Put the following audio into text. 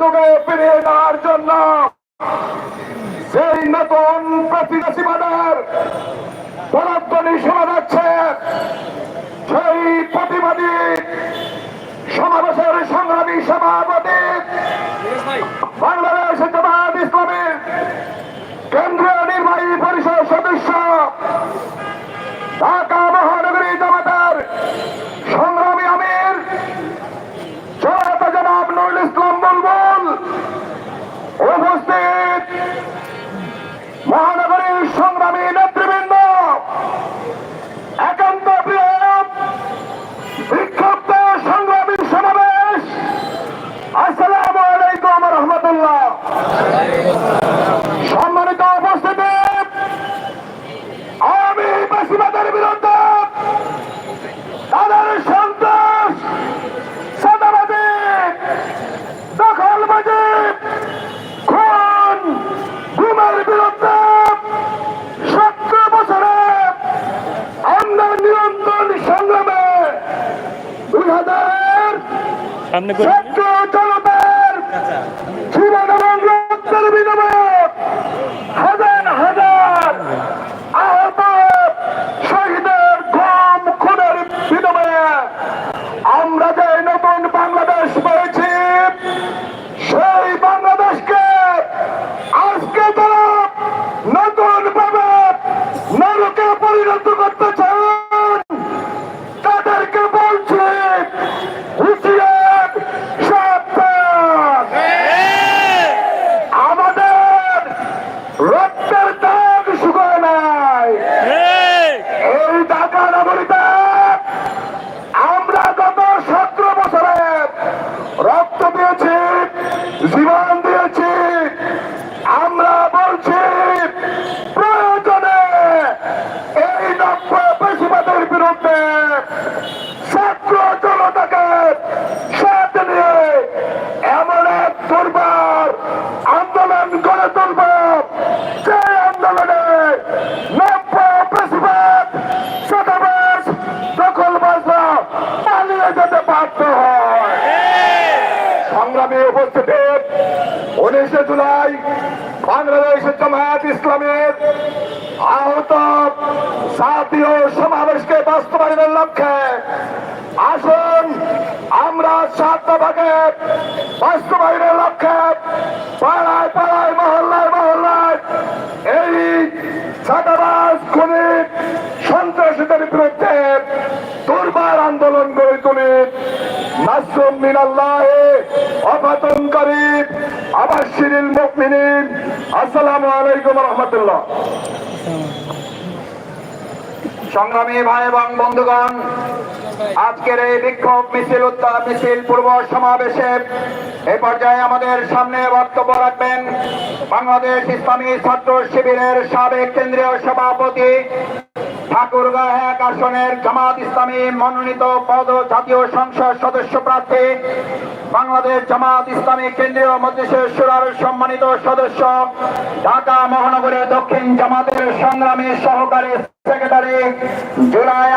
যুগে ফিরিয়ে দেওয়ার জন্য সেই নতুন প্রতিবেশীবাদের বরাদ্দনি শোনা যাচ্ছে সেই প্রতিবাদী সমাবেশের সংগ্রামী সভাপতি বাংলাদেশ জামাত ইসলামী কেন্দ্রীয় নির্বাহী পরিষদ সদস্য ঢাকা মহানগরী জামাতার সংগ্রামী আমির জনতা জনাব নুরুল ইসলাম বুলবুল উপস্থিত মহানগরীর সংগ্রামী নেতৃবৃন্দ একান্ত প্রিয় বিক্ষুব্ধ সংগ্রামী সমাবেশ আসসালামু আলাইকুম রহমতুল্লাহ সম্মানিত উপস্থিতি আমি বেশিবাদের বিরুদ্ধে তাদের সন্ত্রাস সাদাবাদী দখলবাজি খুন গুমের বিরুদ্ধে সত্তর বছরে আমরা নিরন্তর সংগ্রামে দুই হাজার সামনে করে ঢাকা বাধ্য হয়। সংগ্রামী উপস্থিতি, উনিশে জুলাই বাংলাদেশ জামায়াত ইসলামের আহত জাতীয় সমাবেশকে বাস্তবায়নের লক্ষ্যে আসুন, আমরা সাত ভাগে বাস্তবায়নের লক্ষ্যে পাড়ায় পাড়ায়, মহল্লায় মহল্লায় এই ছাতাবাস খুনি আসসালামু আলাইকুম রহমতুল্লাহ। সংগ্রামী ভাই এবং বন্ধুগণ, আজকের এই বিক্ষোভ মিছিল উত্তর মিছিল পূর্ব সমাবেশে এই পর্যায়ে আমাদের সামনে বক্তব্য রাখবেন বাংলাদেশ ইসলামী ছাত্র শিবিরের সাবেক কেন্দ্রীয় সভাপতি ঠাকুরগাঁ এক আসনের জামাত ইসলামী মনোনীত পদ জাতীয় সংসদ সদস্য প্রার্থী, বাংলাদেশ জামাত ইসলামী কেন্দ্রীয় মজলিসের সুরার সম্মানিত সদস্য, ঢাকা মহানগরের দক্ষিণ জামাতের সংগ্রামী সহকারী সেক্রেটারি জুলাই